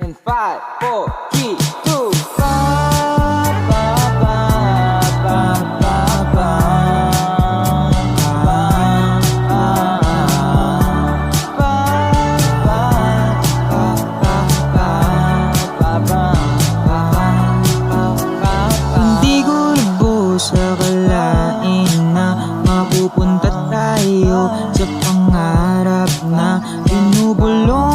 In five, four, three, two, ba, ba, ba, ba, ba, ba. Hindi ko lubos sa kalain na mapupunta sa pangarap na binubulong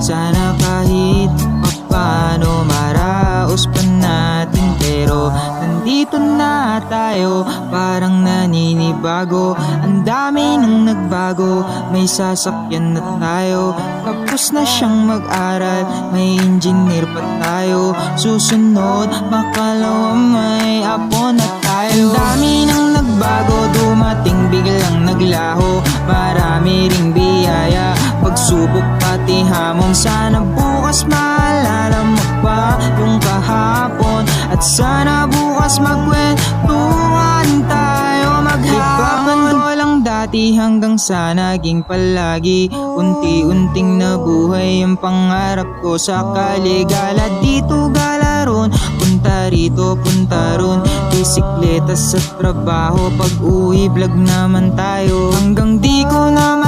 Sana kahit papano maraos pa natin pero nandito na tayo. Parang naninibago. Ang dami nang nagbago. May sasakyan na tayo. Tapos na siyang mag-aral. May engineer pa tayo. Susunod makalawa may apo na tayo. Ang dami nang nagbago. Dumating biglang naglaho. Marami ring biyaya. Pagsubok pati hamon sana bukas maalala mo pa yung kahapon. At sana bukas magkwentuhan tayo maghapon ko lang dati hanggang sa naging palagi. Unti-unting nabuhay ang pangarap ko sa kaligala. Dito gala ron, punta rito, punta ron. Bisikleta sa trabaho, pag uwi vlog naman tayo. Hanggang di ko na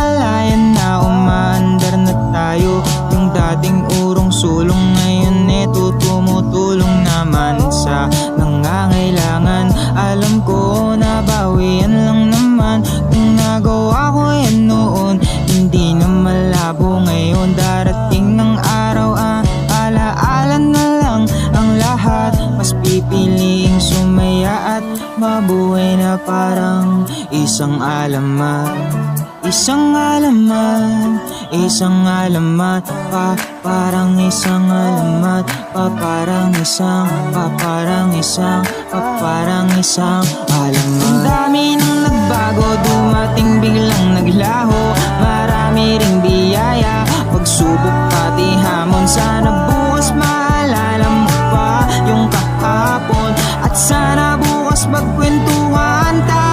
tayo. Yung dating urong sulong ngayon eto tumutulong naman sa nangangailangan. Alam ko na bawian lang naman Kung nagawa ko yan noon. Hindi na malabo ngayon Darating ng araw ah, Alaala na lang ang lahat. Mas pipiliing sumaya at Mabuhay na parang isang alamat Isang alamat, isang alamat pa Parang isang alamat pa Parang isang, pa Parang isang, pa Parang isang alamat. Ang dami nang nagbago Dumating biglang naglaho. Marami ring biyaya Pagsubok pati hamon. Sana bukas maalala mo pa Yung kahapon. At sana bukas magkwentuhan tayo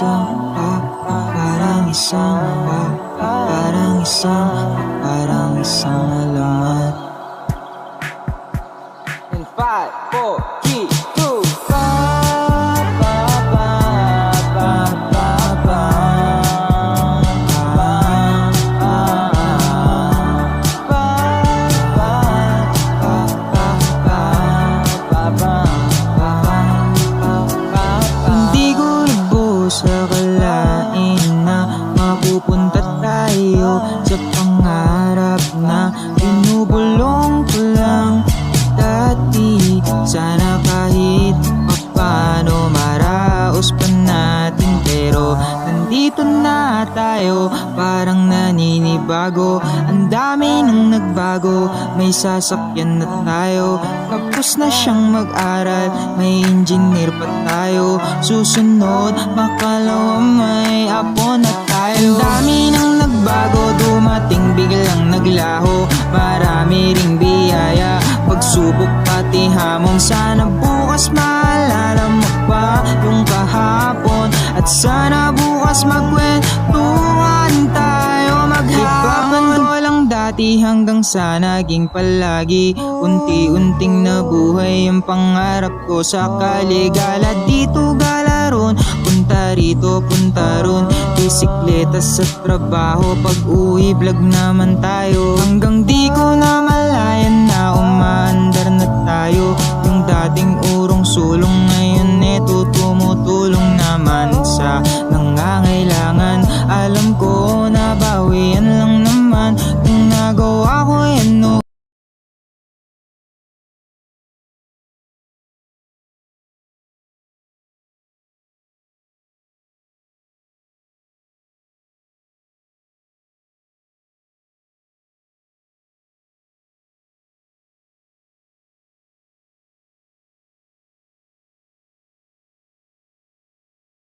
isang parang isang parang isang parang isang alamat. In 5, 4, 3, parang naninibago. Ang dami nang nagbago. May sasakyan na tayo. Tapos na siyang mag-aral. May engineer pa tayo. Susunod makalawa may apo na tayo. Ang dami nang nagbago. Dumating biglang naglaho. Marami ring biyaya. Pagsubok pati hamon sana unti hanggang sa naging palagi. Unti-unting nabuhay ang pangarap ko sa kaligala. Dito galaron, punta rito, punta ron. Bisikleta sa trabaho, pag uwi vlog naman tayo. Hanggang di ko na malayan na umaandar na tayo. Yung dating urong sulong ngayon eto tumutulong naman sa nangangailangan. Alam ko